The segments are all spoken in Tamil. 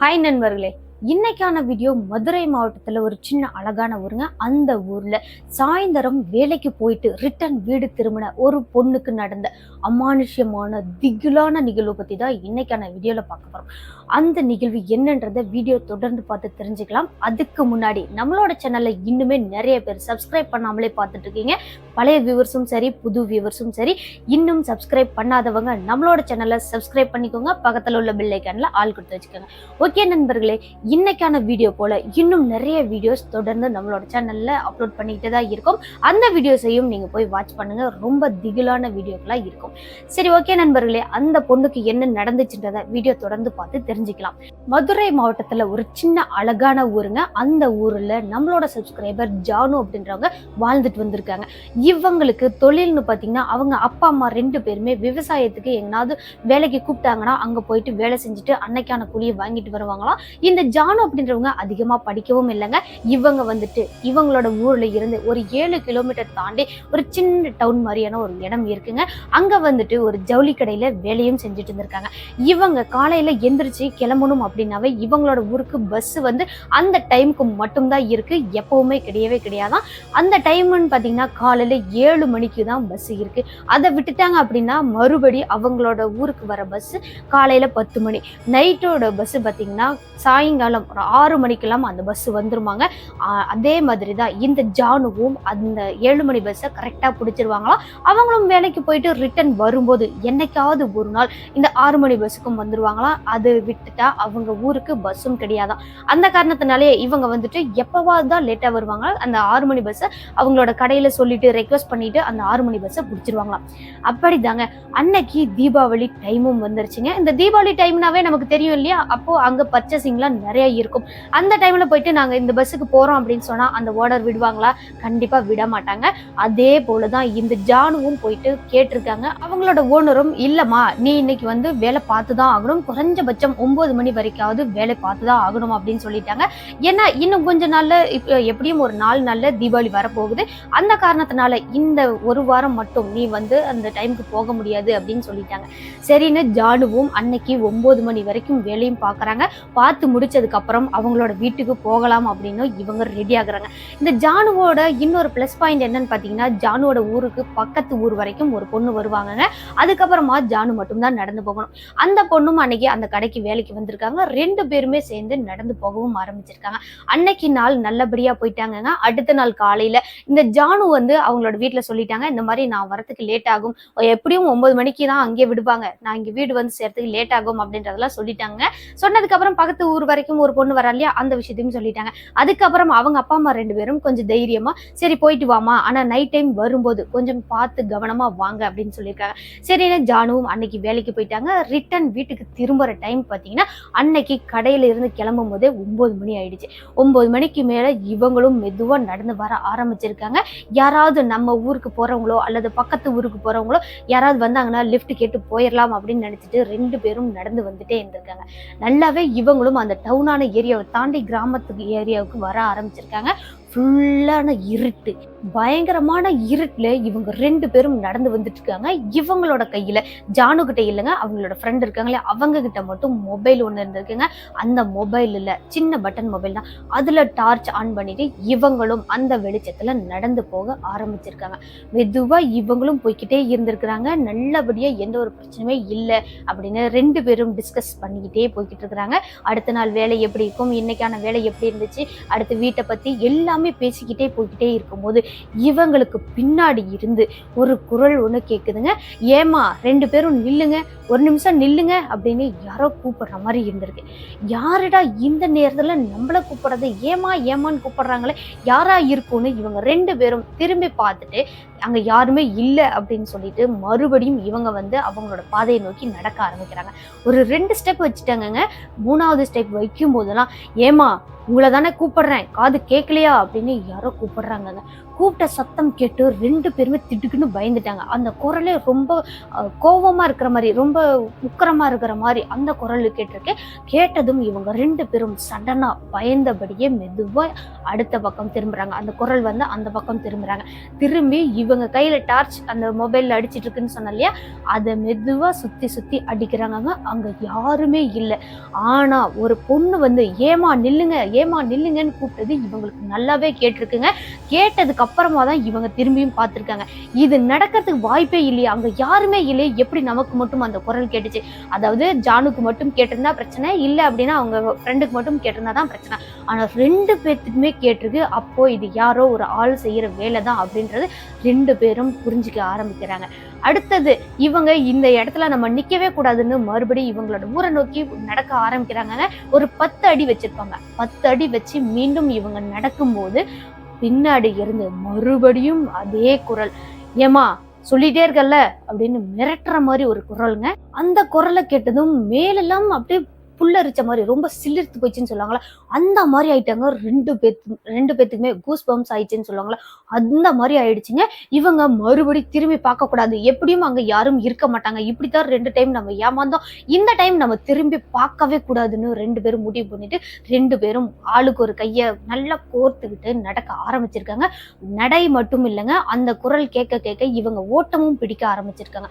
ஹாய் நண்பர்களே. இன்னைக்கான வீடியோ மதுரை மாவட்டத்தில் ஒரு சின்ன அழகான ஊருங்க. அந்த ஊரில் சாயந்தரம் வேலைக்கு போயிட்டு ரிட்டர்ன் வீடு திரும்பின ஒரு பொண்ணுக்கு நடந்த அமானுஷ்யமான திகிலான நிகழ்வு பற்றி தான் இன்னைக்கான வீடியோவில் பார்க்க போகிறோம் அந்த நிகழ்வு என்னன்றதை வீடியோ தொடர்ந்து பார்த்து தெரிஞ்சுக்கலாம். அதுக்கு முன்னாடி நம்மளோட சேனலில் இன்னுமே நிறைய பேர் சப்ஸ்கிரைப் பண்ணாமலே பார்த்துட்டு இருக்கீங்க. பழைய வியூவர்ஸும் சரி புது வியூவர்ஸும் சரி இன்னும் சப்ஸ்கிரைப் பண்ணாதவங்க நம்மளோட சேனலை சப்ஸ்கிரைப் பண்ணிக்கோங்க. பக்கத்தில் உள்ள பில்லைக்கானில் ஆள் கொடுத்து வச்சுக்கோங்க. ஓகே நண்பர்களே இன்னைக்கான வீடியோ போல இன்னும் நிறைய வீடியோஸ் தொடர்ந்து நம்மளோட சேனல்ல அப்லோட் பண்ணிக்கிட்டே தான் இருக்கும். அந்த வீடியோஸையும் நீங்க போய் வாட்ச் பண்ணுங்க. ரொம்ப திகிலான வீடியோக்களா இருக்கும். சரி ஓகே நண்பர்களே அந்த பொண்ணுக்கு என்ன நடந்துச்சுன்றத வீடியோ தொடர்ந்து பார்த்து தெரிஞ்சுக்கலாம். மதுரை மாவட்டத்துல ஒரு சின்ன அழகான ஊருங்க. அந்த ஊர்ல நம்மளோட சப்ஸ்கிரைபர் ஜானு அப்படின்றவங்க வாழ்ந்துட்டு வந்திருக்காங்க. இவங்களுக்கு தொழில்னு பாத்தீங்கன்னா அவங்க அப்பா அம்மா ரெண்டு பேருமே விவசாயத்துக்கு எங்கனாவது வேலைக்கு கூப்பிட்டாங்கன்னா அங்க போயிட்டு வேலை செஞ்சுட்டு அன்னைக்கான கூலியை வாங்கிட்டு வருவாங்களாம். இந்த ஜானு அப்படின்றவங்க அதிகமாக படிக்கவும் இல்லைங்க. இவங்க வந்துட்டு இவங்களோட ஊரில் இருந்து ஒரு ஏழு கிலோமீட்டர் தாண்டி ஒரு சின்ன டவுன் மாதிரியான ஒரு இடம் இருக்குங்க. அங்கே வந்துட்டு ஒரு ஜவுளி கடையில் வேலையும் செஞ்சுட்டு இருந்திருக்காங்க. இவங்க காலையில் எந்திரிச்சு கிளம்பணும் அப்படின்னாவே இவங்களோட ஊருக்கு பஸ் வந்து அந்த டைமுக்கு மட்டும்தான் இருக்குது எப்போவுமே கிடையவே கிடையாதான். அந்த டைம்னு பார்த்தீங்கன்னா காலையில் ஏழு மணிக்கு தான் பஸ் இருக்குது அதை விட்டுட்டாங்க அப்படின்னா மறுபடி அவங்களோட ஊருக்கு வர பஸ் காலையில் பத்து மணி. நைட்டோட பஸ் பார்த்தீங்கன்னா சாயங்காலம் ஒரு ஆறு மணிக்கெல்லாம் அந்த பஸ் வந்துருவாங்க அதே மாதிரி தான் இந்த ஜானுவும் அந்த ஏழு மணி பஸ்ஸை கரெக்டாக பிடிச்சிருவாங்களாம். அவங்களும் வேலைக்கு போயிட்டு ரிட்டர்ன் வரும்போது என்னைக்காவது ஒரு நாள் இந்த ஆறு மணி பஸ்ஸுக்கும் வந்துருவாங்களாம். அது விட்டுட்டா அவங்க ஊருக்கு பஸ்ஸும் கிடையாதான் அந்த காரணத்தினாலே இவங்க வந்துட்டு எப்பவாவது தான் லேட்டாக வருவாங்க. அந்த ஆறு மணி பஸ்ஸை அவங்களோட கடையில் சொல்லிட்டு ரெக்வஸ்ட் பண்ணிட்டு அந்த ஆறு மணி பஸ்ஸை பிடிச்சிருவாங்களாம். அப்படிதாங்க. அன்னைக்கு தீபாவளி டைமும் வந்துருச்சுங்க. இந்த தீபாவளி டைம்னாவே நமக்கு தெரியும் இல்லையா? அப்போ அங்கே பர்ச்சேசிங்லாம் நிறைய இருக்கும். அந்த டைம்ல போயிட்டு நாங்க இந்த பஸ்ஸுக்கு போறோம் அப்படின்னு சொன்னா அந்த ஓனர் விடுவாங்களா? கண்டிப்பா விட மாட்டாங்க. அதே போலதான் இந்த ஜானுவும் போயிட்டு கேட்டிருக்காங்க. அவங்களோட ஓனரும் இல்லம்மா நீ இன்னைக்கு வந்து வேலை பார்த்து தான் ஆகணும். குறைஞ்சபட்சம் ஒன்பது மணி வரைக்காவது வேலை பார்த்து தான் ஆகணும் அப்படின்னு சொல்லிட்டாங்க. ஏன்னா இன்னும் கொஞ்ச நாள்ல இப்போ எப்படியும் ஒரு நாலு நாள்ல தீபாவளி வரப்போகுது. அந்த காரணத்தினால இந்த ஒரு வாரம் மட்டும் நீ வந்து அந்த டைமுக்கு போக முடியாது அப்படின்னு சொல்லிட்டாங்க. சரின்னு ஜானுவும் அன்னைக்கு ஒன்பது மணி வரைக்கும் வேலையும் பார்க்கறாங்க. பார்த்து முடிச்சதுக்கு அப்புறம் அவங்களோட வீட்டுக்கு போகலாம் அப்படின்னு இவங்க ரெடி ஆகுறாங்க. இந்த ஜானுவோட இன்னொரு ப்ளஸ் பாயிண்ட் என்னன்னு பார்த்தீங்கன்னா ஜானுவோட ஊருக்கு பக்கத்து ஊர் வரைக்கும் ஒரு பொண்ணு வருவாங்கங்க. அதுக்கப்புறமா ஜானு மட்டும்தான் நடந்து போகணும். அந்த பொண்ணும் அன்னைக்கு அந்த கடைக்கு வேலைக்கு வந்திருக்காங்க. ரெண்டு பேருமே சேர்ந்து நடந்து போகவும் ஆரம்பிச்சிருக்காங்க. அன்னைக்கு நாள் நல்லபடியா போயிட்டாங்கங்க. அடுத்த நாள் காலையில இந்த ஜானு வந்து அவங்களோட வீட்டில் சொல்லிட்டாங்க இந்த மாதிரி நான் வரத்துக்கு லேட் ஆகும். எப்படியும் ஒன்பது மணிக்கு தான் அங்கேயே விடுவாங்க. நான் இங்கே வீடு வந்து சேர்த்துக்கு லேட் ஆகும் அப்படின்றதெல்லாம் சொல்லிட்டாங்க. சொன்னதுக்கு அப்புறம் பக்கத்து ஊர் வரைக்கும் ஒரு பொண்ணு வரா இல்லையா? அந்த விஷயத்தையும் சொல்லிட்டாங்க. அதுக்கப்புறம் அவங்க அப்பா அம்மா ரெண்டு பேரும் கொஞ்சம் தைரியமா சரி போயிட்டு வாமா ஆனா நைட் டைம் வரும்போது கொஞ்சம் பார்த்து கவனமா வாங்க அப்படின்னு சொல்லியிருக்காங்க. சரின்னு ஜானுவும் அன்னைக்கு வேலைக்கு போயிட்டாங்க. ரிட்டர்ன் வீட்டுக்கு திரும்புற டைம் பார்த்தீங்கன்னா அன்னைக்கு கடையில இருந்து கிளம்பும் போதே ஒன்பது மணி ஆயிடுச்சு. ஒன்பது மணிக்கு மேல இவங்களும் மெதுவா நடந்து வர ஆரம்பிச்சிருக்காங்க. யாராவது நம்ம ஊருக்கு போறவங்களோ அல்லது பக்கத்து ஊருக்கு போறவங்களோ யாராவது வந்தாங்கன்னா லிஃப்ட் கேட்டு போயிடலாம் அப்படின்னு நினைச்சிட்டு ரெண்டு பேரும் நடந்து வந்துட்டே இருந்திருக்காங்க. நல்லாவே இவங்களும் அந்த டவுன் டவுனான ஏரியாவை தாண்டி கிராமத்துக்கு ஏரியாவுக்கு வர ஆரம்பிச்சிருக்காங்க. ஃபுல்லான இருட்டு. பயங்கரமான இருட்டில் இவங்க ரெண்டு பேரும் நடந்து வந்துட்டு இருக்காங்க இவங்களோட கையில் ஜானு கிட்ட இல்லைங்க அவங்களோட ஃப்ரெண்ட் இருக்காங்களே அவங்க கிட்ட மட்டும் மொபைல் ஒன்று இருந்திருக்குங்க. அந்த மொபைல் இல்லை சின்ன பட்டன் மொபைல் தான். அதில் டார்ச் ஆன் பண்ணிட்டு இவங்களும் அந்த வெளிச்சத்தில் நடந்து போக ஆரம்பிச்சிருக்காங்க. மெதுவாக இவங்களும் போய்கிட்டே இருந்திருக்கிறாங்க. நல்லபடியாக எந்த ஒரு பிரச்சனையுமே இல்லை அப்படின்னு ரெண்டு பேரும் டிஸ்கஸ் பண்ணிக்கிட்டே போய்கிட்டு இருக்கிறாங்க அடுத்த நாள் வேலை எப்படி இருக்கும்? இன்னைக்கான வேலை எப்படி இருந்துச்சு? அடுத்து வீட்டை பற்றி எல்லாமே பேசிக்கிட்டே போய்கிட்டே இருக்கும்போது இவங்களுக்கு பின்னாடி இருந்து ஒரு குரல் ஒன்று கேட்குதுங்க ஏமா ரெண்டு பேரும் நில்லுங்க. ஒரு நிமிஷம் நில்லுங்க அப்படின்னு யாரோ கூப்பிடுற மாதிரி இருந்திருக்கு. யாருடா இந்த நேரத்தில் நம்மள கூப்பிடுறது? ஏமா ஏமான்னு கூப்பிடுறாங்களே? யாரா இருக்கும்னு இவங்க ரெண்டு பேரும் திரும்பி பார்த்துட்டு அங்கே யாருமே இல்லை அப்படின்னு சொல்லிட்டு மறுபடியும் இவங்க வந்து அவங்களோட பாதையை நோக்கி நடக்க ஆரம்பிக்கிறாங்க. ஒரு ரெண்டு ஸ்டெப் வச்சுட்டாங்கங்க. மூணாவது ஸ்டெப் வைக்கும் போதெல்லாம் ஏமா உங்களை தானே கூப்பிடுறேன். காது கேட்கலையா அப்படின்னு யாரோ கூப்பிடுறாங்கங்க. கூப்பிட்ட சத்தம் கேட்டு ரெண்டு பேருமே திடுக்குன்னு பயந்துட்டாங்க. அந்த குரலே ரொம்ப அஹ், இருக்கிற மாதிரி ரொம்ப உக்கரமா இருக்கிற மாதிரி அந்த குரல் கேட்டிருக்கேன் கேட்டதும் இவங்க ரெண்டு பேரும் சடனா பயந்தபடியே மெதுவா அடுத்த பக்கம் திரும்புறாங்க. அந்த குரல் வந்து அந்த பக்கம் திரும்புறாங்க. திரும்பி இவங்க கையில டார்ச் அந்த மொபைல்ல அடிச்சிட்டு இருக்குன்னு சொன்ன இல்லையா? அதை மெதுவா சுத்தி சுத்தி அடிக்கிறாங்க அங்க யாருமே இல்லை. ஆனா ஒரு பொண்ணு வந்து ஏமா நில்லுங்க ஏமா நில்லுங்கன்னு கூப்பிட்டது இவங்களுக்கு நல்லாவே கேட்டிருக்குங்க. கேட்டதுக்கு அப்புறமா தான் இவங்க திரும்பியும் பார்த்துருக்காங்க. இது நடக்கிறதுக்கு வாய்ப்பே இல்லையா. அங்கே யாருமே இல்லையே. எப்படி நமக்கு மட்டும் அந்த குரல் கேட்டுச்சு? அதாவது ஜானுக்கு மட்டும் கேட்டிருந்தா பிரச்சனை இல்லை அப்படின்னா அவங்க ஃப்ரெண்டுக்கு மட்டும் கேட்டிருந்தா தான் பிரச்சனை. ஆனால் ரெண்டு பேர்த்துக்குமே கேட்டிருக்கு அப்போ இது யாரோ ஒரு ஆள் செய்கிற வேலை தான் அப்படின்றது ரெண்டு பேரும் புரிஞ்சுக்க ஆரம்பிக்கிறாங்க. அடுத்தது இவங்க இந்த இடத்துல நம்ம நிற்கவே கூடாதுன்னு மறுபடியும் இவங்களோட ஊரை நோக்கி நடக்க ஆரம்பிக்கிறாங்க ஒரு பத்து அடி வச்சிருப்பாங்க. பத்து அடி வச்சு மீண்டும் இவங்க நடக்கும்போது பின்னாடி இருந்து மறுபடியும் அதே குரல். ஏமா சொல்லிட்டே இருக்கல்ல? அப்படின்னு மிரட்டுற மாதிரி ஒரு குரலுங்க. அந்த குரலை கேட்டதும் மேலெல்லாம் அப்படியே புல்லரிச்ச மாதிரி ரொம்ப சிலிர்த்து போச்சுன்னு சொல்லுவாங்களா? அந்த மாதிரி ஆயிட்டாங்க. ரெண்டு பேத்து ரெண்டு பேத்துக்குமே கூஸ் பம்ப்ஸ் ஆயிடுச்சுன்னு சொல்லுவாங்களா அந்த மாதிரி ஆயிடுச்சுங்க. இவங்க மறுபடி திரும்பி பார்க்க கூடாது எப்படியும் அங்க யாரும் இருக்க மாட்டாங்க. இப்படித்தான் ரெண்டு டைம் நம்ம ஏமாந்தோம். இந்த டைம் நம்ம திரும்பி பார்க்கவே கூடாதுன்னு ரெண்டு பேரும் முடிவு பண்ணிட்டு ரெண்டு பேரும் ஆளுக்கு ஒரு கையை நல்லா கோர்த்துக்கிட்டு நடக்க ஆரம்பிச்சிருக்காங்க. நடை மட்டும் இல்லைங்க. அந்த குரல் கேட்க கேட்க இவங்க ஓட்டமும் பிடிக்க ஆரம்பிச்சிருக்காங்க.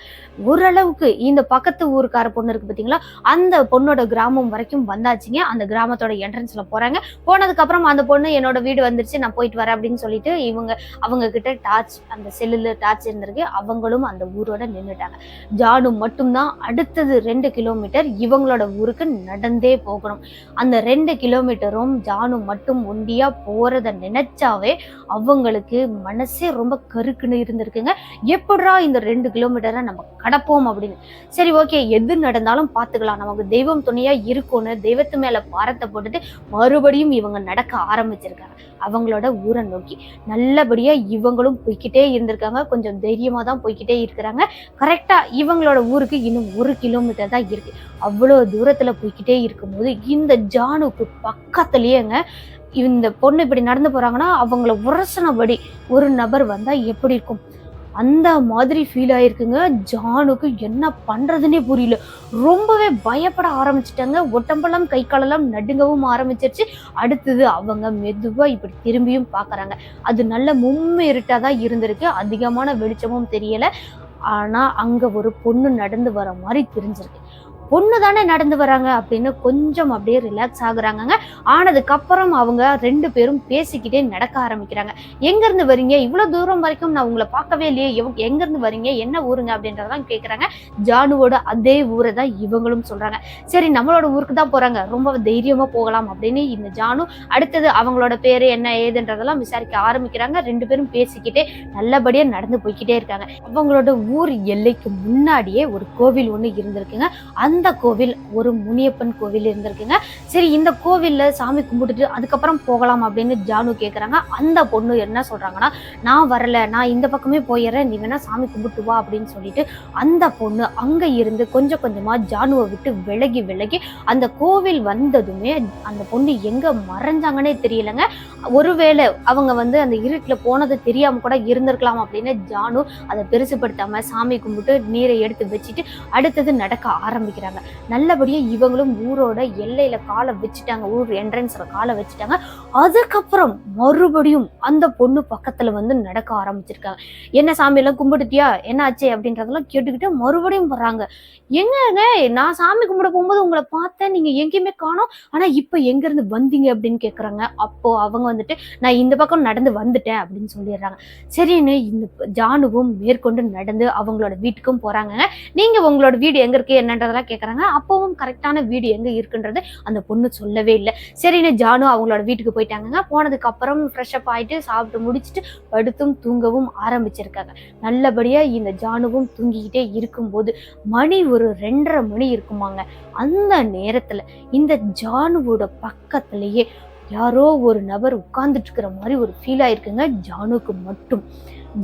ஓரளவுக்கு இந்த பக்கத்து ஊருக்கார பொண்ணு இருக்கு பார்த்தீங்களா அந்த பொண்ணோட கிராமம் வரைக்கும் வந்தாச்சுங்க. அந்த கிராமத்தோட என்ட்ரன்ஸ்ல போறாங்க. போனதுக்கு அப்புறம் அந்த பொண்ணு என்னோட வீடு வந்துருச்சு நான் போயிட்டு வரேன் அப்படின்னு சொல்லிட்டு இவங்க அவங்க கிட்ட டார்ச் அந்த செல்லுல டார்ச் இருந்திருக்கு. அவங்களும் அந்த ஊரோட நின்றுட்டாங்க ஜானு மட்டும்தான் அடுத்தது ரெண்டு கிலோமீட்டர் இவங்களோட ஊருக்கு நடந்தே போகணும். அந்த ரெண்டு கிலோமீட்டரும் ஜானு மட்டும் ஒண்டியா போறத நினைச்சாவே அவங்களுக்கு மனசே ரொம்ப கருக்குன்னு இருந்திருக்குங்க. எப்படா இந்த ரெண்டு கிலோமீட்டரை நம்ம கடப்போம்? அப்படின்னு. சரி ஓகே எது நடந்தாலும் பார்த்துக்கலாம். நமக்கு தெய்வம் துணையா இருக்கும்னு தெய்வத்து மேல பாரத்தை போட்டுட்டு மறுபடியும் இவங்க நடக்க ஆரம்பிச்சிருக்காங்க. அவங்களோட ஊரை நோக்கி நல்லபடியாக இவங்களும் போய்கிட்டே இருந்திருக்காங்க. கொஞ்சம் தைரியமாக தான் போய்க்கிட்டே இருக்கிறாங்க. கரெக்டாக இவங்களோட ஊருக்கு இன்னும் ஒரு கிலோமீட்டர் தான் இருக்குது அவ்வளோ தூரத்தில் போய்க்கிட்டே இருக்கும்போது இந்த ஜானுக்கு பக்கத்துலேயேங்க இந்த பொண்ணு இப்படி நடந்து போகிறாங்கன்னா அவங்கள உரசனபடி ஒரு நபர் வந்தால் எப்படி இருக்கும்? அந்த மாதிரி ஃபீல் ஆயிருக்குங்க. ஜானுக்கு என்ன பண்ணுறதுனே புரியல. ரொம்பவே பயப்பட ஆரம்பிச்சிட்டாங்க. ஒட்டம்பெல்லாம் கை காலெல்லாம் நடுங்கவும் ஆரம்பிச்சிருச்சு. அடுத்தது அவங்க மெதுவாக இப்படி திரும்பியும் பார்க்குறாங்க அது நல்ல மும்மிருட்டாக தான் இருந்திருக்கு. அதிகமான வெளிச்சமும் தெரியலை. ஆனால் அங்கே ஒரு பொண்ணு நடந்து வர மாதிரி தெரிஞ்சிருக்கு. பொண்ணு தானே நடந்து வராங்க அப்படின்னு கொஞ்சம் அப்படியே ரிலாக்ஸ் ஆகுறாங்கங்க. ஆனதுக்கப்புறம் அவங்க ரெண்டு பேரும் பேசிக்கிட்டே நடக்க ஆரம்பிக்கிறாங்க. எங்கேருந்து வரீங்க? இவ்வளோ தூரம் வரைக்கும் நான் உங்களை பார்க்கவே இல்லையே. எங்கேருந்து வரீங்க? என்ன ஊருங்க? அப்படின்றதான் கேட்குறாங்க ஜானுவோட அதே ஊரை தான் இவங்களும் சொல்றாங்க. சரி நம்மளோட ஊருக்கு தான் போறாங்க. ரொம்ப தைரியமா போகலாம் அப்படின்னு இந்த ஜானு அடுத்தது அவங்களோட பேர் என்ன ஏதுன்றதெல்லாம் விசாரிக்க ஆரம்பிக்கிறாங்க. ரெண்டு பேரும் பேசிக்கிட்டே நல்லபடியாக நடந்து போய்கிட்டே இருக்காங்க. அவங்களோட ஊர் எல்லைக்கு முன்னாடியே ஒரு கோவில் ஒன்று இருந்திருக்குங்க. அந்த அந்த கோவில் ஒரு முனியப்பன் கோவில் இருந்திருக்குங்க. சரி இந்த கோவிலில் சாமி கும்பிட்டுட்டு அதுக்கப்புறம் போகலாம் அப்படின்னு ஜானு கேட்குறாங்க அந்த பொண்ணு என்ன சொல்கிறாங்கன்னா நான் வரல நான் இந்த பக்கமே போயிடுறேன் நீ வேணா சாமி கும்பிட்டு வா அப்படின்னு சொல்லிட்டு அந்த பொண்ணு அங்கே இருந்து கொஞ்சம் கொஞ்சமாக ஜானுவை விட்டு விலகி விலகி அந்த கோவில் வந்ததுமே அந்த பொண்ணு எங்கே மறைஞ்சாங்கன்னே தெரியலங்க. ஒருவேளை அவங்க வந்து அந்த இருட்டில் போனது தெரியாமல் கூட இருந்திருக்கலாம் அப்படின்னு ஜானு அதை பெருசுப்படுத்தாமல் சாமி கும்பிட்டு நீரை எடுத்து வச்சுட்டு அடுத்தது நடக்க ஆரம்பிக்கிறாங்க. நல்லபடியா இவங்களும் ஊரோட எல்லையில காலை வச்சுட்டாங்க. ஊர் என்ட்ரன்ஸ்ல காலை வச்சுட்டாங்க. அதுக்கப்புறம் மறுபடியும் அந்த பொண்ணு பக்கத்துல வந்து நடக்க ஆரம்பிச்சிருக்காங்க. என்ன சாமியெல்லாம் கும்பிட்டுட்டியா? என்ன ஆச்சு? அப்படின்றதெல்லாம் கேட்டுக்கிட்டு மறுபடியும் வர்றாங்க. எங்கங்க நான் சாமி கும்பிட போகும்போது உங்களை பார்த்தேன். நீங்க எங்கேயுமே காணோம். ஆனா இப்போ எங்க இருந்து வந்தீங்க? அப்படின்னு கேட்குறாங்க அப்போ அவங்க வந்துட்டு நான் இந்த பக்கம் நடந்து வந்துட்டேன். அப்படின்னு சொல்லிடுறாங்க. சரின்னு இந்த ஜானுவும் மேற்கொண்டு நடந்து அவங்களோட வீட்டுக்கும் போறாங்க நீங்க உங்களோட வீடு எங்க இருக்கு? என்னன்றதெல்லாம் கேட்குறாங்க அப்பவும் கரெக்டான வீடு எங்க இருக்குன்றது அந்த பொண்ணு சொல்லவே இல்லை. சரின்னு ஜானு அவங்களோட வீட்டுக்கு போயிட்டாங்க போனதுக்கு அப்புறம் ஃப்ரெஷ் அப் ஆயிட்டு சாப்பிட்டு முடிச்சிட்டு படுத்தும் தூங்கவும் ஆரம்பிச்சிருக்காங்க. நல்லபடியா இந்த ஜானுவும் தூங்கிக்கிட்டே இருக்கும்போது மணி ஒரு ரெண்டரை மணி இருக்குமாங்க. அந்த நேரத்துல இந்த ஜானுவோட பக்கத்துலேயே யாரோ ஒரு நபர் உட்கார்ந்துட்டு இருக்கிற மாதிரி ஒரு ஃபீல் ஆயிருக்குங்க ஜானுக்கு மட்டும்.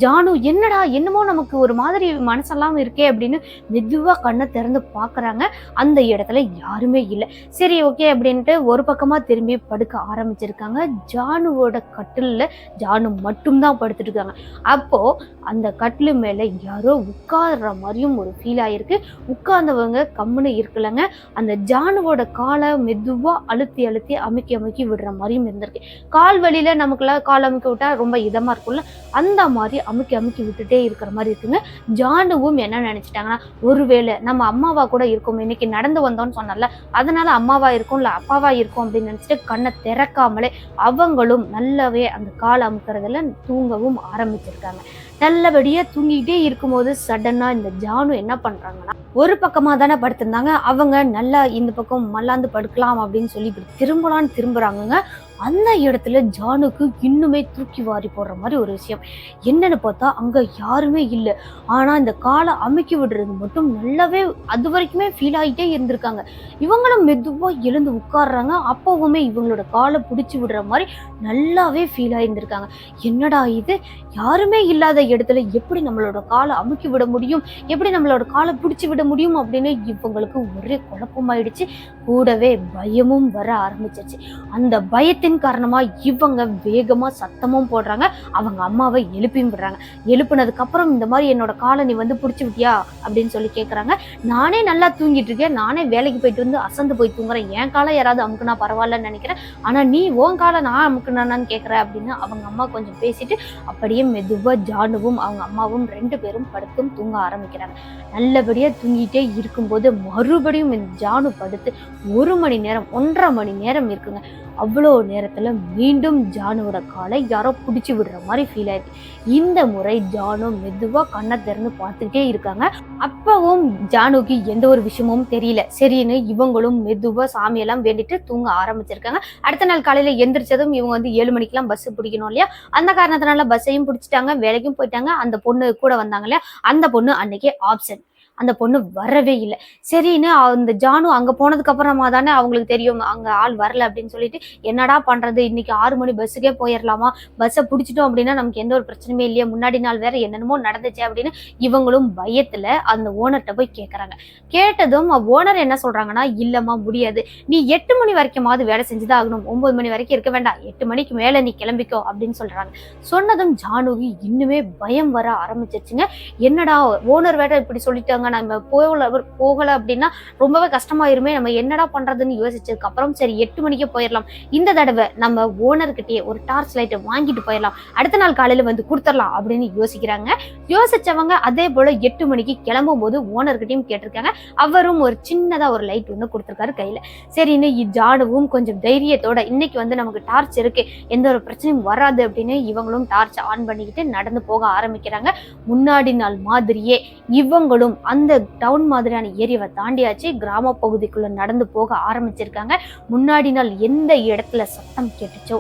ஜானு என்னடா என்னமோ நமக்கு ஒரு மாதிரி மனசெல்லாம் இருக்கே அப்படின்னு மெதுவாக கண்ணை திறந்து பார்க்குறாங்க அந்த இடத்துல யாருமே இல்லை. சரி ஓகே அப்படின்ட்டு ஒரு பக்கமாக திரும்பி படுக்க ஆரம்பிச்சிருக்காங்க. ஜானுவோட கட்டிலில் ஜானு மட்டும்தான் படுத்துட்டு இருக்காங்க அப்போது அந்த கட்டில் மேலே யாரோ உட்கார்ற மாதிரியும் ஒரு ஃபீல் ஆகிருக்கு உட்கார்ந்தவங்க கம்முன்னு இருக்கலங்க. அந்த ஜானுவோட காலை மெதுவாக அழுத்தி அழுத்தி அமுக்கி அமுக்கி விடுற மாதிரியும் இருந்திருக்கு. கால் வழியில் நமக்குலாம் கால் அமுக்கி விட்டால் ரொம்ப இதமாக இருக்கும்ல. அந்த மாதிரி அமுக்கி அமுக்கி விட்டுட்டே இருக்கிற மாதிரி இருக்குங்க. ஜாண்டுவும் என்ன நினைச்சிட்டாங்கன்னா ஒருவேளை நம்ம அம்மாவா கூட இருக்கும் இன்னைக்கு நடந்து வந்தோம்னு சொன்னல அதனால அம்மாவா இருக்கும் இல்ல அப்பாவா இருக்கும் அப்படின்னு நினைச்சிட்டு கண்ணை திறக்காமலே அவங்களும் நல்லாவே அந்த கால் அமுக்கிறதுல தூங்கவும் ஆரம்பிச்சிருக்காங்க. நல்லபடியா தூங்கிட்டே இருக்கும்போது சடனா இந்த ஜானு என்ன பண்றாங்கன்னா ஒரு பக்கமா தானே படுத்திருந்தாங்க. அவங்க நல்லா இந்த பக்கம் மல்லாந்து படுக்கலாம் அப்படின்னு சொல்லி இப்படி திரும்பலான்னு திரும்புறாங்கங்க. அந்த இடத்துல ஜானுக்கு இன்னுமே தூக்கி வாரி போடுற மாதிரி ஒரு விஷயம். என்னன்னு பார்த்தா அங்க யாருமே இல்லை. ஆனா இந்த காலை அமுக்கி விடுறது மட்டும் நல்லாவே அது வரைக்குமே ஃபீல் ஆகிட்டே இருந்திருக்காங்க. இவங்களும் மெதுவாக எழுந்து உட்கார்றாங்க. அப்பவுமே இவங்களோட காலை பிடிச்சி விடுற மாதிரி நல்லாவே ஃபீல் ஆகியிருந்திருக்காங்க என்னடா இது? யாருமே இல்லாத இடத்துல எப்படி நம்மளோட காலை அமுக்கி விட முடியும்? எப்படி நம்மளோட காலை பிடிச்சி விட முடியும்? அப்படின்னு இவங்களுக்கு ஒரே குழப்பமாயிடுச்சு. கூடவே பயமும் வர ஆரம்பிச்சிருச்சு. அந்த பயத்தின் காரணமா இவங்க வேகமாக சத்தமும் போடுறாங்க. அவங்க அம்மாவை எழுப்பியும் விடுறாங்க. எழுப்பினதுக்கப்புறம் இந்த மாதிரி என்னோட காலை நீ வந்து பிடிச்சி விட்டியா? அப்படின்னு சொல்லி கேட்குறாங்க நானே நல்லா தூங்கிட்டு இருக்கேன். நானே வேலைக்கு போயிட்டு வந்து அசந்து போய் தூங்குறேன். என் காலை யாராவது அமுக்குனா பரவாயில்லன்னு நினைக்கிறேன். ஆனால் நீ உன் காலை நான் அமுக்குனான்னு கேட்குற அப்படின்னு அவங்க அம்மா கொஞ்சம் பேசிட்டு அப்படியே மெதுவாக ஜானுவும் அவங்க அம்மாவும் ரெண்டு பேரும் படுத்தும் தூங்க ஆரம்பிக்கிறாங்க. நல்லபடியாக தூங்கிட்டே இருக்கும்போது மறுபடியும் இந்த ஜானு படுத்து ஒரு மணி நேரம் ஒன்றரை மணி நேரம் இருக்குங்க. அவ்வளோ நேரத்தில் மீண்டும் ஜானுவோட காலை யாரோ பிடிச்சி விடுற மாதிரி ஃபீல் ஆயிருக்கு இந்த முறை ஜானு மெதுவாக கண்ணை திறந்து பார்த்துக்கிட்டே இருக்காங்க. அப்பவும் ஜானுக்கு எந்த ஒரு விஷயமும் தெரியல. சரின்னு இவங்களும் மெதுவாக சாமியெல்லாம் வேண்டிட்டு தூங்க ஆரம்பிச்சிருக்காங்க. அடுத்த நாள் காலையில் எந்திரிச்சதும் இவங்க வந்து ஏழு மணிக்கெல்லாம் பஸ் பிடிக்கணும் இல்லையா? அந்த காரணத்தினால பஸ்ஸையும் பிடிச்சிட்டாங்க வேலைக்கும் போயிட்டாங்க. அந்த பொண்ணு கூட வந்தாங்க இல்லையா? அந்த பொண்ணு அன்னைக்கே ஆப்ஷன் அந்த பொண்ணு வரவே இல்லை. சரின்னு அந்த ஜானு அங்கே போனதுக்கு அப்புறமா தானே அவங்களுக்கு தெரியும் அங்கே ஆள் வரல அப்படின்னு சொல்லிட்டு என்னடா பண்ணுறது இன்னைக்கு ஆறு மணி பஸ்ஸுக்கே போயிடலாமா பஸ்ஸை பிடிச்சிட்டோம் அப்படின்னா நமக்கு எந்த ஒரு பிரச்சனையுமே இல்லையா. முன்னாடி நாள் வேற என்னென்னமோ நடந்துச்சு அப்படின்னு இவங்களும் பயத்தில் அந்த ஓனர்கிட்ட போய் கேட்குறாங்க கேட்டதும் ஓனர் என்ன சொல்கிறாங்கன்னா இல்லைம்மா முடியாது. நீ எட்டு மணி வரைக்குமாவது வேலை செஞ்சுதான் ஆகணும். ஒன்பது மணி வரைக்கும் இருக்க வேண்டாம். எட்டு மணிக்கு மேலே நீ கிளம்பிக்கோ அப்படின்னு சொல்கிறாங்க சொன்னதும் ஜானுவி இன்னுமே பயம் வர ஆரம்பிச்சிருச்சுங்க. என்னடா ஓனர் வேற இப்படி சொல்லிட்டாங்க. நம்ம போகல போகல அப்படின்னா ரொம்பவே கஷ்டமாயிருமே. நம்ம என்னடா பண்றதுன்னு யோசிச்சதுக்கு அப்புறம் சரி எட்டு மணிக்கே போயிடலாம் இந்த தடவை நம்ம ஓனர்கிட்டயே ஒரு டார்ச் லைட்டை வாங்கிட்டு போயிடலாம் அடுத்த நாள் காலையில வந்து கொடுத்துடலாம் அப்படின்னு யோசிக்கிறாங்க. யோசிச்சவங்க அதே போல எட்டு மணிக்கு கிளம்பும் போது ஓனர்கிட்டயும் கேட்டிருக்காங்க. அவரும் ஒரு சின்னதா ஒரு லைட் ஒன்று கொடுத்துருக்காரு கையில. சரின்னு ஜானுவும் கொஞ்சம் தைரியத்தோட இன்னைக்கு வந்து நமக்கு டார்ச் இருக்கு. எந்த ஒரு பிரச்சனையும் வராது அப்படின்னு இவங்களும் டார்ச் ஆன் பண்ணிக்கிட்டு நடந்து போக ஆரம்பிக்கிறாங்க. முன்னாடி நாள் மாதிரியே இவங்களும் அந்த டவுன் மாதிரியான ஏரியாவை தாண்டியாச்சு. கிராம பகுதிக்குள்ள நடந்து போக ஆரம்பிச்சிருக்காங்க. முன்னாடி நாள் எந்த இடத்துல சத்தம் கேட்டுச்சோ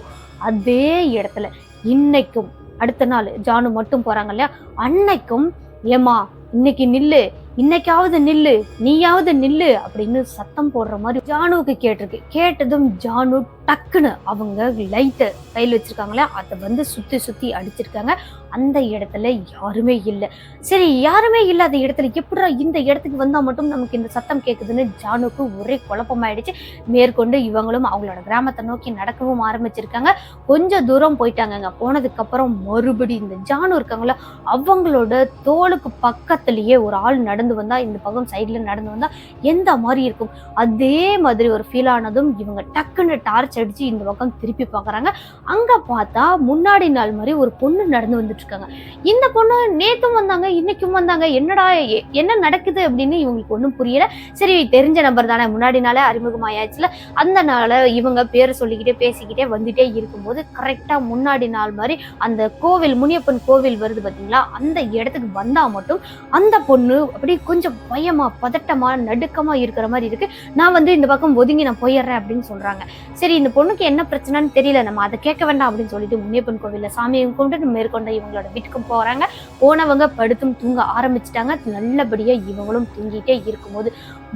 அதே இடத்துல இன்னைக்கும் அடுத்த நாள் ஜானு மட்டும் போறாங்க இல்லையா? அன்னைக்கும் ஏமா இன்னைக்கு நில்லு இன்னைக்காவது நில்லு நீயாவது நில்லு அப்படின்னு சத்தம் போடுற மாதிரி ஜானுவுக்கு கேட்டிருக்கு. கேட்டதும் ஜானு டக்குன்னு அவங்க லைட்டை கையில் வச்சுருக்காங்களே அதை வந்து சுற்றி சுற்றி அடிச்சிருக்காங்க. அந்த இடத்துல யாருமே இல்லை. சரி யாருமே இல்லாத இடத்துல எப்படா இந்த இடத்துக்கு வந்தால் மட்டும் நமக்கு இந்த சத்தம் கேட்குதுன்னு ஜானுக்கு ஒரே குழப்பமாயிடுச்சு. மேற்கொண்டு இவங்களும் அவங்களோட கிராமத்தை நோக்கி நடக்கவும் ஆரம்பிச்சிருக்காங்க. கொஞ்சம் தூரம் போயிட்டாங்கங்க. போனதுக்கப்புறம் மறுபடி இந்த ஜானு இருக்காங்களா அவங்களோட தோலுக்கு பக்கத்துலேயே ஒரு ஆள் நடந்து வந்தால் இந்த பக்கம் சைடில் நடந்து வந்தால் எந்த மாதிரி இருக்கும்? அதே மாதிரி ஒரு ஃபீல் ஆனதும் இவங்க டக்குன்னு டார்ச் அடிச்சு இந்த பக்கம் திருப்பி பார்க்குறாங்க அங்கே பார்த்தா முன்னாடி நாள் மாதிரி ஒரு பொண்ணு நடந்து வந்துட்டுருக்காங்க. இந்த பொண்ணு நேற்றும் வந்தாங்க இன்றைக்கும் வந்தாங்க. என்னடா எ- என்ன நடக்குது அப்படின்னு இவங்களுக்கு ஒன்றும் புரியல. சரி தெரிஞ்ச நபர் தானே. முன்னாடி நாளே அறிமுகமாயாச்சுல. அந்த நாளில் இவங்க பேரை சொல்லிக்கிட்டே பேசிக்கிட்டே வந்துட்டே இருக்கும்போது கரெக்டாக முன்னாடி நாள் மாதிரி அந்த கோவில் முனியப்பன் கோவில் வருது பார்த்தீங்களா அந்த இடத்துக்கு வந்தால் மட்டும் அந்த பொண்ணு அப்படி கொஞ்சம் பயமாக பதட்டமாக நடுக்கமாக இருக்கிற மாதிரி இருக்குது நான் வந்து இந்த பக்கம் ஒதுங்கி நான் போயிடுறேன் அப்படின்னு சொல்கிறாங்க சரி இந்த பொண்ணுக்கு என்ன பிரச்சனைன்னு தெரியல. நம்ம அதை கேட்க வேண்டாம் அப்படின்னு சொல்லிட்டு முனியப்பன் கோவில்ல சாமியை கும்பிட்டு மேற்கொண்ட இவங்களோட வீட்டுக்கு போறாங்க. போனவங்க படுத்தும் தூங்க ஆரம்பிச்சிட்டாங்க. நல்லபடியா இவங்களும் தூங்கிட்டே இருக்கும்போது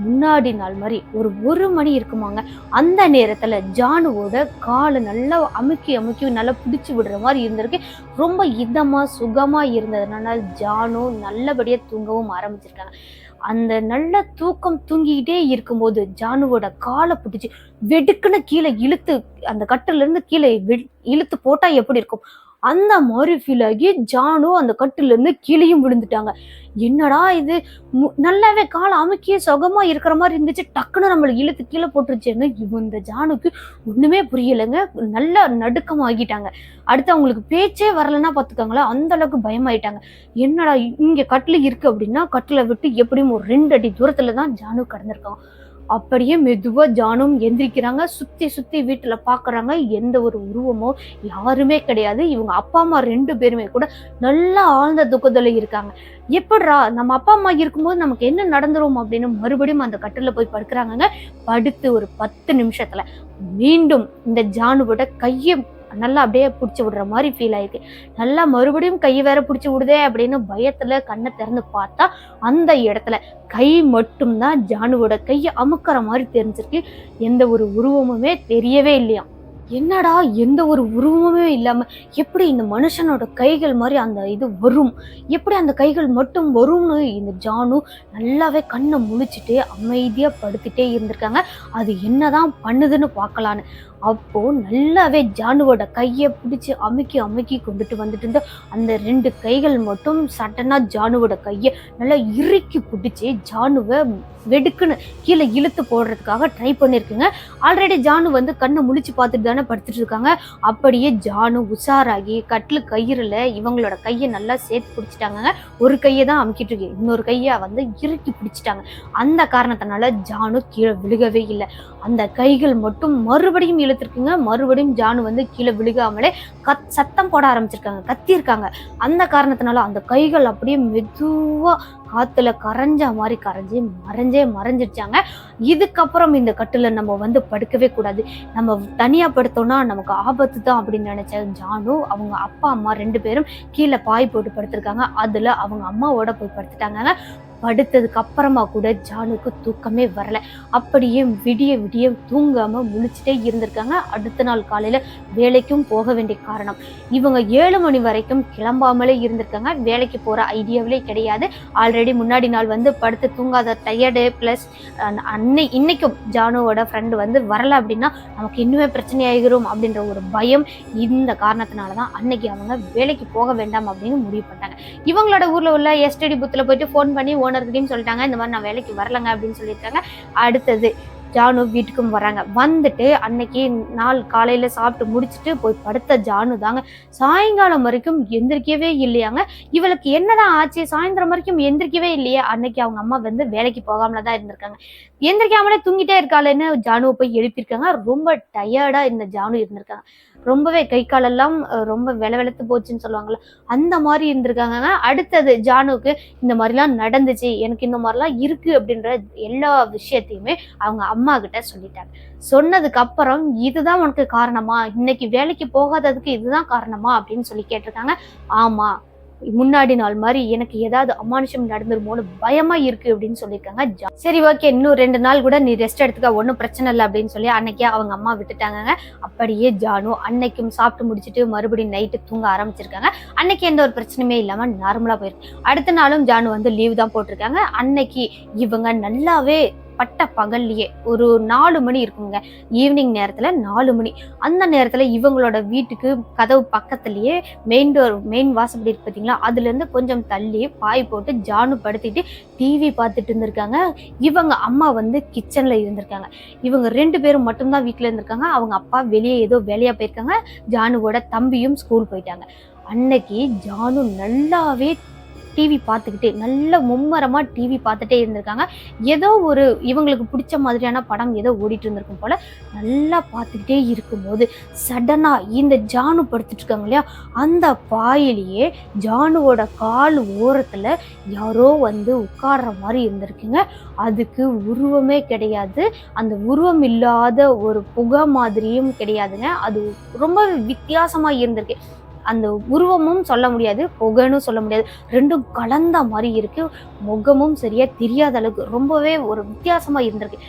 முன்னாடி நாள் மாதிரி ஒரு ஒரு மணி இருக்குமாங்க. அந்த நேரத்துல ஜானுவோட காலை நல்லா அமுக்கி அமுக்கி நல்லா பிடிச்சி விடுற மாதிரி இருந்திருக்கு. ரொம்ப இதமா சுகமா இருந்ததுனால ஜானு நல்லபடியா தூங்கவும் ஆரம்பிச்சிருக்காங்க. அந்த நல்ல தூக்கம் தூங்கிக்கிட்டே இருக்கும்போது ஜானுவோட காலை பிடிச்சி வெடுக்குன்னு கீழே இழுத்து அந்த கட்டுல இருந்து கீழே இழுத்து போட்டா எப்படி இருக்கும்? அந்த மாதிரி ஃபீல் ஆகி ஜானும் அந்த கட்டுலேருந்து கீழையும் கீழேயும் விழுந்துட்டாங்க. என்னடா இது? மு- நல்லாவே காலை அமுக்கிய சுகமா இருக்கிற மாதிரி இருந்துச்சு. டக்குன்னு நம்மளை இழுத்து கீழே போட்டுருச்சேன்னு இந்த ஜானுக்கு ஒண்ணுமே புரியலைங்க. நல்லா நடுக்கமாகிட்டாங்க அடுத்து அவங்களுக்கு பேச்சே வரலன்னா பார்த்துக்கோங்களேன் அந்த அளவுக்கு பயமாயிட்டாங்க. என்னடா இங்க கட்டில் இருக்கு அப்படின்னா கட்டில விட்டு எப்படியும் ஒரு ரெண்டு அடி தூரத்துல தான் ஜானு கடந்திருக்கான். அப்படியே மெதுவாக ஜானும் எந்திரிக்கிறாங்க. சுற்றி சுற்றி வீட்டில் பார்க்குறாங்க எந்த ஒரு உருவமோ யாருமே கிடையாது. இவங்க அப்பா அம்மா ரெண்டு பேருமே கூட நல்லா ஆழ்ந்த துக்கத்தில் இருக்காங்க. எப்படா நம்ம அப்பா அம்மா இருக்கும்போது நமக்கு என்ன நடந்துரும் அப்படின்னு மறுபடியும் அந்த கட்டில் போய் படுக்கிறாங்கங்க. படுத்து ஒரு பத்து நிமிஷத்தில் மீண்டும் இந்த ஜானுவோட கையை நல்லா அப்படியே பிடிச்சி விடுற மாதிரி ஃபீல் ஆயிருக்கு. நல்லா மறுபடியும் கை வேற பிடிச்சி விடுதே அப்படின்னு பயத்துல கண்ணை திறந்து பார்த்தா அந்த இடத்துல கை மட்டும்தான் ஜானுவோட கையை அமுக்கிற மாதிரி தெரிஞ்சிருக்கு. எந்த ஒரு உருவமுமே தெரியவே இல்லையா? என்னடா எந்த ஒரு உருவமுமே இல்லாம எப்படி இந்த மனுஷனோட கைகள் மாதிரி அந்த இது வரும்? எப்படி அந்த கைகள் மட்டும் வரும்னு இந்த ஜானு நல்லாவே கண்ணை முழிச்சுட்டு அமைதியா படுத்துட்டே இருந்திருக்காங்க. அது என்னதான் பண்ணுதுன்னு பார்க்கலான்னு. அப்போ நல்லாவே ஜானுவோட கையை பிடிச்சி அமுக்கி அமுக்கி கொண்டுட்டு வந்துட்டு இருந்த அந்த ரெண்டு கைகள் மட்டும் சட்டனா ஜானுவோட கையை நல்லா இறுக்கி பிடிச்சி ஜானுவை வெடுக்குன்னு கீழே இழுத்து போடுறதுக்காக ட்ரை பண்ணியிருக்குங்க. ஆல்ரெடி ஜானு வந்து கண்ணை முழிச்சு பார்த்துட்டு தானே படுத்துட்டு இருக்காங்க. அப்படியே ஜானு உஷாராகி கட்டில் கயிறில் இவங்களோட கையை நல்லா சேர்த்து பிடிச்சிட்டாங்க ஒரு கையை தான் அமுக்கிட்டு இருக்கு. இன்னொரு கையை வந்து இறுக்கி பிடிச்சிட்டாங்க. அந்த காரணத்தினால ஜானு கீழே விழுகவே இல்லை. அந்த கைகள் மட்டும் மறுபடியும் இழுத்துருக்குங்க. மறுபடியும் ஜானு வந்து கீழே விழுகாமலே கத் சத்தம் போட ஆரம்பிச்சிருக்காங்க. கத்தியிருக்காங்க. அந்த காரணத்தினால அந்த கைகள் அப்படியே மெதுவாக காத்துல கரைஞ்ச மாதிரி கரைஞ்சி மறைஞ்சே மறைஞ்சிடுச்சாங்க இதுக்கப்புறம் இந்த கட்டுல நம்ம வந்து படுக்கவே கூடாது. நம்ம தனியா படுத்தோம்னா நமக்கு ஆபத்து தான் அப்படின்னு நினைச்ச ஜானு அவங்க அப்பா அம்மா ரெண்டு பேரும் கீழே பாய் போட்டு படுத்திருக்காங்க. அதுல அவங்க அம்மாவோட போய் படுத்துட்டாங்க. படுத்ததுக்கு அப்புறமா கூட ஜானுக்கு தூக்கமே வரல. அப்படியே விடிய விடிய தூங்காம முழிச்சிட்டே இருந்திருக்காங்க. அடுத்த நாள் காலையில வேலைக்கும் போக வேண்டிய காரணம். இவங்க ஏழு மணி வரைக்கும் கிளம்பாமலே இருந்திருக்காங்க. வேலைக்கு போற ஐடியாவிலே கிடையாது. ஆல்ரெடி முன்னாடி நாள் வந்து படுத்து தூங்காத டயர்டு ப்ளஸ் அன்னை இன்னைக்கும் ஜானுவோட ஃப்ரெண்டு வந்து வரல அப்படின்னா நமக்கு இன்னுமே பிரச்சனை ஆகிரும் அப்படின்ற ஒரு பயம் இந்த காரணத்தினால தான் அன்னைக்கு அவங்க வேலைக்கு போக வேண்டாம் அப்படின்னு முடிவு பண்ணாங்க இவங்களோட ஊர்ல உள்ள எஸ்டடி புத்தில் போயிட்டு ஃபோன் பண்ணி ஓனர்கிட்டையும் சொல்லிட்டாங்க இந்த மாதிரி நான் வேலைக்கு வரலங்க அப்படின்னு சொல்லியிருக்காங்க. அடுத்தது ஜானு வீட்டுக்கும் வராங்க. வந்துட்டு அன்னைக்கு நாள் காலையில சாப்பிட்டு முடிச்சுட்டு போய் படுத்த ஜானு தாங்க. சாயங்காலம் வரைக்கும் எந்திரிக்கவே இல்லையாங்க. இவளுக்கு என்னதான் ஆச்சு? சாயந்தரம் வரைக்கும் எந்திரிக்கவே இல்லையா. அன்னைக்கு அவங்க அம்மா வந்து வேலைக்கு போகாமல தான் இருந்திருக்காங்க. எந்திரிக்காமலே தூங்கிட்டே இருக்காளேன்னு ஜானுவை போய் எழுப்பியிருக்காங்க. ரொம்ப டயர்டா இந்த ஜானு இருந்திருக்காங்க. ரொம்பவே கை காலெல்லாம் ரொம்ப வெல வெளத்து போச்சுன்னு சொல்லுவாங்கல்ல அந்த மாதிரி இருந்திருக்காங்க அடுத்தது ஜானுக்கு இந்த மாதிரிலாம் நடந்துச்சு எனக்கு இந்த மாதிரிலாம் இருக்கு அப்படின்ற எல்லா விஷயத்தையுமே அவங்க அம்மா கிட்ட சொல்லிட்டாங்க. சொன்னதுக்கு அப்புறம் இதுதான் உனக்கு காரணமா? இன்னைக்கு வேலைக்கு போகாததுக்கு இதுதான் காரணமா? அப்படின்னு சொல்லி கேட்டிருக்காங்க. ஆமா முன்னாடி நாள் மாதிரி எனக்கு ஏதாவது அமானுஷம் நடந்துருமோன்னு பயமா இருக்கு அப்படின்னு சொல்லியிருக்காங்க ஜா- சரி ஓகே இன்னும் ரெண்டு நாள் கூட நீ ரெஸ்ட் எடுத்துக்க ஒன்றும் பிரச்சனை இல்லை அப்படின்னு சொல்லி அன்னைக்கே அவங்க அம்மா விட்டுட்டாங்க அப்படியே ஜானு அன்னைக்கும் சாப்பிட்டு முடிச்சுட்டு மறுபடியும் நைட்டு தூங்க ஆரம்பிச்சிருக்காங்க. அன்னைக்கு எந்த ஒரு பிரச்சனையுமே இல்லாமல் நார்மலாக போயிருக்கு. அடுத்த நாளும் ஜானு வந்து லீவ் தான் போட்டிருக்காங்க. அன்னைக்கு இவங்க நல்லாவே பட்ட பகல்லையே ஒரு நாலு மணி இருக்குங்க. ஈவினிங் நேரத்தில் நாலு மணி. அந்த நேரத்தில் இவங்களோட வீட்டுக்கு கதவு பக்கத்துலேயே மெயின் டோர் மெயின் வாசப்படி இருக்கு பார்த்தீங்களா அதுலேருந்து கொஞ்சம் தள்ளி பாய் போட்டு ஜானு படுத்திட்டு டிவி பார்த்துட்டு இருந்திருக்காங்க. இவங்க அம்மா வந்து கிச்சனில் இருந்திருக்காங்க. இவங்க ரெண்டு பேரும் மட்டும்தான் வீட்டில் இருந்திருக்காங்க. அவங்க அப்பா வெளியே ஏதோ வேலையாக போயிருக்காங்க. ஜானுவோட தம்பியும் ஸ்கூல் போயிட்டாங்க. அன்னைக்கு ஜானு நல்லாவே டிவி பார்த்துக்கிட்டே நல்ல மும்மரமாக டிவி பார்த்துட்டே இருந்திருக்காங்க. ஏதோ ஒரு இவங்களுக்கு பிடிச்ச மாதிரியான படம் ஏதோ ஓடிட்டு இருந்திருக்கும் போல நல்லா பார்த்துக்கிட்டே இருக்கும்போது சடனாக இந்த ஜானு படுத்துட்டு இருக்காங்க இல்லையா? அந்த பாயிலேயே ஜானுவோட கால் ஓரத்தில் யாரோ வந்து உட்கார்ற மாதிரி இருந்திருக்குங்க. அதுக்கு உருவமே கிடையாது. அந்த உருவம் இல்லாத ஒரு புகை மாதிரியும் கிடையாதுங்க. அது ரொம்ப வித்தியாசமாக இருந்திருக்கு. அந்த உருவமும் சொல்ல முடியாது புகைன்னு சொல்ல முடியாது. ரெண்டும் கலந்த மாதிரி இருக்கு. முகமும் சரியா தெரியாத அளவுக்கு ரொம்பவே ஒரு வித்தியாசமா இருந்திருக்கு.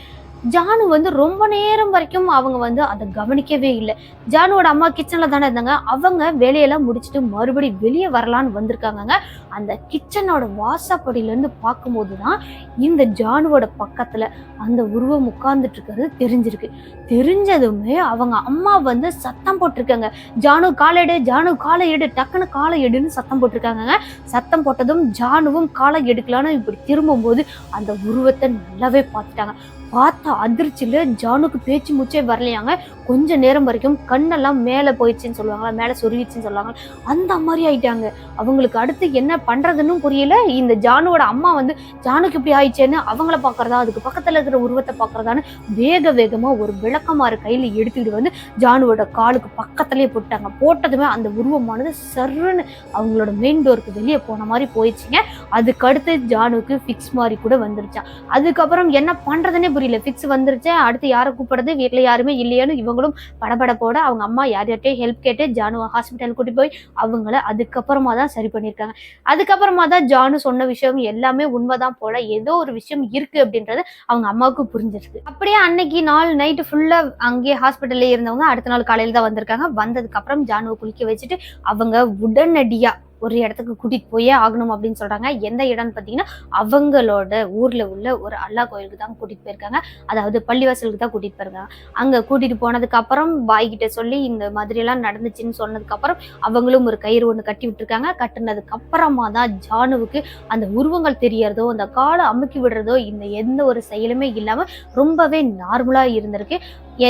ஜானு வந்து ரொம்ப நேரம் வரைக்கும் அவங்க வந்து அதை கவனிக்கவே இல்லை. ஜானுவோட அம்மா கிச்சன்ல தானே இருந்தாங்க. அவங்க வேலையெல்லாம் முடிச்சுட்டு மறுபடி வெளியே வரலான்னு வந்திருக்காங்கங்க. அந்த கிச்சனோட வாசப்படியில இருந்து பார்க்கும்போது தான் இந்த ஜானுவோட பக்கத்துல அந்த உருவம் உட்கார்ந்துட்டு இருக்கிறது தெரிஞ்சிருக்கு. தெரிஞ்சதுமே அவங்க அம்மா வந்து சத்தம் போட்டிருக்காங்க. ஜானு காலை எடு ஜானு காலை எடு டக்குன்னு காலை எடுன்னு சத்தம் போட்டிருக்காங்கங்க. சத்தம் போட்டதும் ஜானுவும் காலை எடுக்கலான்னு இப்படி திரும்பும்போது அந்த உருவத்தை நல்லாவே பார்த்துட்டாங்க. பார்த்த அதிர்ச்சியில் ஜானுக்கு பேச்சு மூச்சே வரலையாங்க. கொஞ்ச நேரம் வரைக்கும் கண்ணெல்லாம் மேலே போயிடுச்சுன்னு சொல்லுவாங்களா மேலே சொருகிச்சுன்னு சொல்லுவாங்க அந்த மாதிரி ஆயிட்டாங்க. அவங்களுக்கு அடுத்து என்ன பண்ணுறதுன்னு புரியல. இந்த ஜானுவோட அம்மா வந்து ஜானுக்கு இப்படி ஆயிடுச்சேன்னு அவங்கள பார்க்குறதா அதுக்கு பக்கத்தில் இருக்கிற உருவத்தை பார்க்குறதான்னு வேக வேகமாக ஒரு விளக்கமாறு கையில் எடுத்துக்கிட்டு வந்து ஜானுவோட காலுக்கு பக்கத்துலேயே போட்டாங்க. போட்டதுமே அந்த உருவமானது சர்ன்னு அவங்களோட மெயின் டோருக்கு வெளியே போன மாதிரி போயிடுச்சுங்க. அதுக்கு அடுத்து ஜானுக்கு ஃபிக்ஸ் மாதிரி கூட வந்துருச்சான் அதுக்கப்புறம் என்ன பண்ணுறதுன்னே புரியல. ஃபிக்ஸ் வந்துருச்சு அடுத்து யாரை கூப்பிடுறது? வீட்டில் யாருமே இல்லையான்னு இவங்களும் படபடப்போட அவங்க அம்மா யார் யார்கிட்டயும் ஹெல்ப் கேட்டு ஜானு ஹாஸ்பிட்டல் கூட்டி போய் அவங்கள அதுக்கப்புறமா தான் சரி பண்ணியிருக்காங்க. அதுக்கப்புறமா தான் ஜானு சொன்ன விஷயம் எல்லாமே உண்மைதான் போல. ஏதோ ஒரு விஷயம் இருக்கு அப்படின்றது அவங்க அம்மாவுக்கு புரிஞ்சிருக்கு அப்படியே அன்னைக்கு நாள் நைட்டு ஃபுல்லா அங்கேயே ஹாஸ்பிட்டல்ல இருந்தவங்க அடுத்த நாள் காலையில தான் வந்திருக்காங்க. வந்ததுக்கு அப்புறம் ஜானுவை குளிக்க வச்சுட்டு அவங்க உடனடியா ஒரு இடத்துக்கு கூட்டிட்டு போயே ஆகணும் அப்படின்னு சொல்றாங்க. எந்த இடம்னு பார்த்தீங்கன்னா அவங்களோட ஊர்ல உள்ள ஒரு அல்லா கோயிலுக்கு தான் கூட்டிட்டு போயிருக்காங்க. அதாவது பள்ளிவாசலுக்கு தான் கூட்டிட்டு போயிருக்காங்க. அங்க கூட்டிட்டு போனதுக்கு அப்புறம் பாய் கிட்ட சொல்லி இந்த மாதிரி எல்லாம் நடந்துச்சுன்னு சொன்னதுக்கு அப்புறம் அவங்களும் ஒரு கயிறு ஒன்று கட்டி விட்டுருக்காங்க. கட்டுனதுக்கு அப்புறமா தான் ஜானுவுக்கு அந்த உருவங்கள் தெரியறதோ அந்த காலை அமுக்கி விடுறதோ இந்த எந்த ஒரு செயலுமே இல்லாம ரொம்பவே நார்மலா இருந்திருக்கு.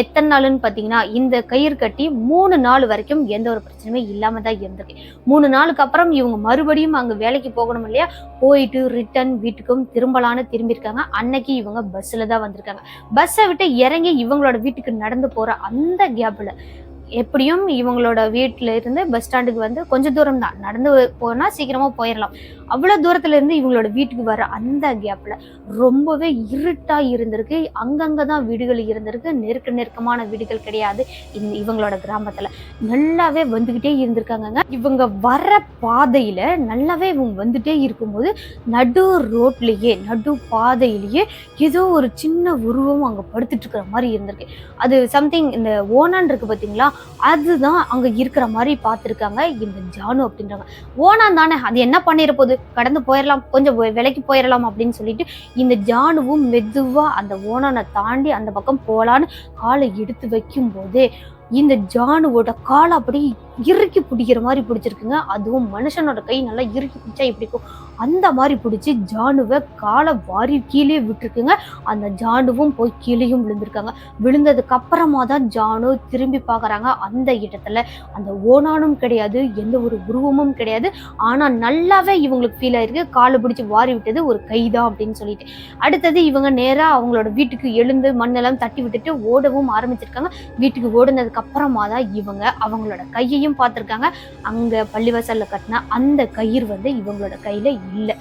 எத்தனை நாளுன்னு பார்த்தீங்கன்னா இந்த கயிறு கட்டி மூணு நாள் வரைக்கும் எந்த ஒரு பிரச்சனையுமே இல்லாமல் தான் இருந்திருக்கு. மூணு நாளுக்கு அப்புறம் இவங்க மறுபடியும் அங்கே வேலைக்கு போகணும் இல்லையா? போயிட்டு ரிட்டர்ன் வீட்டுக்கும் திரும்பலான்னு திரும்பியிருக்காங்க. அன்னைக்கு இவங்க பஸ்ஸில் தான் வந்திருக்காங்க. பஸ்ஸை விட்டு இறங்கி இவங்களோட வீட்டுக்கு நடந்து போகிற அந்த கேப்பில் எப்படியும் இவங்களோட வீட்டில இருந்து பஸ் ஸ்டாண்டுக்கு வந்து கொஞ்சம் தூரம் தான். நடந்து போனா சீக்கிரமா போயிடலாம் அவ்வளோ தூரத்துல இருந்து இவங்களோட வீட்டுக்கு வர அந்த கேப்ல ரொம்பவே இருட்டா இருந்திருக்கு. அங்கங்க தான் வீடுகள் இருந்திருக்கு. நெருக்க நெருக்கமான வீடுகள் கிடையாது இந்த இவங்களோட கிராமத்துல. நல்லாவே வந்துகிட்டே இருந்திருக்காங்கங்க. இவங்க வர பாதையில நல்லாவே இவங்க வந்துட்டே இருக்கும்போது நடு ரோட்லயே நடு பாதையிலேயே ஏதோ ஒரு சின்ன உருவம் அங்க படுத்துட்டு இருக்கிற மாதிரி இருந்திருக்கு. அது சம்திங் இந்த ஓனான் இருக்கு பாத்தீங்களா? அதுதான் அங்க இருக்கிற மாதிரி பார்த்திருக்காங்க இந்த ஜானு அப்படின்றாங்க. ஓனான் தானே அது என்ன பண்ணிட போகுது? கடந்து போயிடலாம் கொஞ்சம் விலைக்கு போயிடலாம் அப்படின்னு சொல்லிட்டு இந்த ஜானுவும் மெதுவா அந்த ஓனானை தாண்டி அந்த பக்கம் போகலான்னு காலை எடுத்து வைக்கும்போது இந்த ஜானுவோட காலை அப்படி இறுக்கி பிடிக்கிற மாதிரி பிடிச்சிருக்குங்க. அதுவும் மனுஷனோட கை நல்லா இறுக்கி பிடிச்சா எப்படி இருக்கும்? அந்த மாதிரி பிடிச்சி ஜானுவை காலை வாரி கீழே விட்டுருக்குங்க. அந்த ஜானுவும் போய் கீழேயும் விழுந்திருக்காங்க. விழுந்ததுக்கு அப்புறமா தான் ஜானு திரும்பி பார்க்குறாங்க. அந்த இடத்துல அந்த ஓனானும் கிடையாது எந்த ஒரு உருவமும் கிடையாது. ஆனால் நல்லாவே இவங்களுக்கு ஃபீல் ஆயிருக்கு. காலை பிடிச்சி வாரி விட்டது ஒரு கைதான் அப்படின்னு சொல்லிட்டு. அடுத்தது இவங்க நேராக அவங்களோட வீட்டுக்கு எழுந்து மண்ணெல்லாம் தட்டி விட்டுட்டு ஓடவும் ஆரம்பிச்சிருக்காங்க. வீட்டுக்கு ஓடுனதுக்கு அப்புறமா தான் இவங்க அவங்களோட கையையும் பார்த்திருக்காங்க. அங்க பள்ளிவாசல்ல கட்டின அந்த கயிறு வந்து இவங்களோட கையில இல்லை.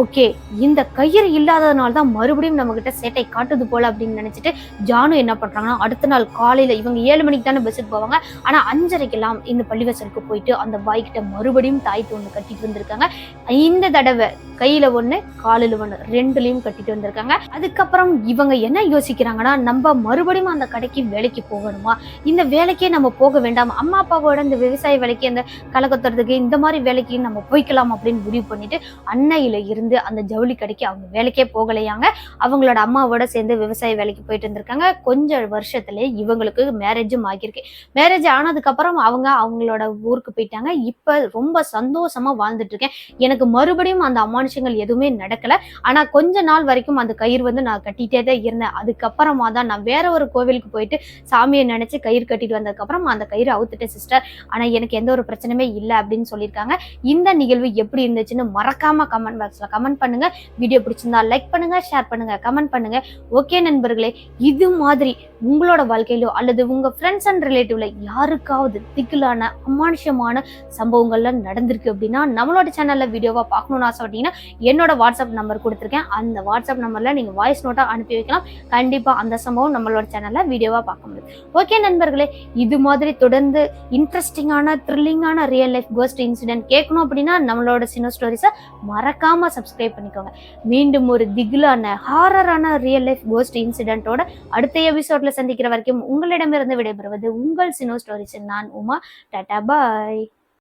ஓகே இந்த கயிறு இல்லாததுனால தான் மறுபடியும் நம்ம கிட்ட சேட்டை காட்டுது போல அப்படின்னு நினைச்சிட்டு ஜானு என்ன பண்றாங்கன்னா அடுத்த நாள் காலையில இவங்க ஏழு மணிக்கு தானே பஸ்ஸுக்கு போவாங்க. ஆனா அஞ்சரைக்கெல்லாம் இந்த பள்ளிவாசலுக்கு போயிட்டு அந்த பாய்கிட்ட மறுபடியும் தாய் ஒண்ணு கட்டிட்டு வந்திருக்காங்க. இந்த தடவை கையில ஒன்னு காலில் ஒன்று ரெண்டுலயும் கட்டிட்டு வந்திருக்காங்க. அதுக்கப்புறம் இவங்க என்ன யோசிக்கிறாங்கன்னா நம்ம மறுபடியும் அந்த கடைக்கு வேலைக்கு போகணுமா? இந்த வேலைக்கே நம்ம போக வேண்டாம். அம்மா அப்பாவோட இந்த விவசாய வேலைக்கு அந்த கலக்கத்துறதுக்கு இந்த மாதிரி வேலைக்கு நம்ம போய்க்கலாம் அப்படின்னு முடிவு பண்ணிட்டு அன்னையில இருந்து அந்த ஜவுளி கடைக்கு அவங்க வேலைக்கே போகலையாங்க. அவங்களோட அம்மாவோட சேர்ந்து விவசாய வேலைக்கு போயிட்டு இருந்திருக்காங்க கொஞ்சம் வருஷத்துலயே இவங்களுக்கு மேரேஜும் ஆகியிருக்கு. மேரேஜ் ஆனதுக்கு அப்புறம் அவங்க அவங்களோட ஊருக்கு போயிட்டாங்க. இப்ப ரொம்ப சந்தோஷமா வாழ்ந்துட்டு இருக்கேன். எனக்கு மறுபடியும் அந்த அமானுஷங்கள் எதுவுமே நடக்கல. ஆனா கொஞ்ச நாள் வரைக்கும் அந்த கயிறு வந்து நான் கட்டிட்டே தான் இருந்தேன். அதுக்கப்புறமா தான் நான் வேற ஒரு கோவிலுக்கு போயிட்டு சாமியை நினைச்சு கயிறு கட்டிட்டு வந்ததுக்கப்புறம் அந்த கயிறு அவுத்துட்டேன் சிஸ்டர் ஆனா எனக்கு எந்த ஒரு பிரச்சனையுமே இல்லை அப்படின்னு சொல்லியிருக்காங்க. இந்த நிகழ்வு எப்படி இருந்துச்சுன்னு மறக்காம கமெண்ட் பாக்ஸ்ல கமெண்ட் பண்ணுங்க. வீடியோ பிடிச்சிருந்தா லைக் பண்ணுங்க ஷேர் பண்ணுங்க கமெண்ட் பண்ணுங்க. ஓகே நண்பர்களே இது மாதிரி உங்களோட வாழ்க்கையிலோ அல்லது உங்க ஃப்ரெண்ட்ஸ் அண்ட் ரிலேட்டிவ்ல யாருக்காவது திக்கிலான அமானுஷமான சம்பவங்கள்லாம் நடந்திருக்கு அப்படின்னா நம்மளோட சேனல்ல வீடியோவா பார்க்கணும்னு ஆசைப்பட்டீங்கன்னா என்னோட வாட்ஸ்அப் நம்பர் கொடுத்துருக்கேன். அந்த வாட்ஸ்அப் நம்பரில் நீங்கள் வாய்ஸ் நோட்டாக அனுப்பி வைக்கலாம். கண்டிப்பாக அந்த சம்பவம் நம்மளோட சேனலில் வீடியோவாக பார்க்க முடியும். ஓகே நண்பர்களே இது மாதிரி தொடர்ந்து இன்ட்ரெஸ்டிங்கான த்ரில்லிங்கான ரியல் லைஃப் கோஸ்ட் இன்சிடென்ட் கேட்கணும் அப்படின்னா நம்மளோட சினோ ஸ்டோரிஸை மறக்காமல் சப்ஸ்கிரைப் பண்ணிக்கோங்க. மீண்டும் ஒரு திகிலான ஹாரரான ரியல் லைஃப் கோஸ்ட் இன்சிடென்ட்டோட அடுத்த எபிசோட்ல சந்திக்கிற வரைக்கும் உங்களிடமிருந்து விடைபெறுவது உங்கள் சினோ ஸ்டோரிஸ் நான் உமா. டாடா பாய்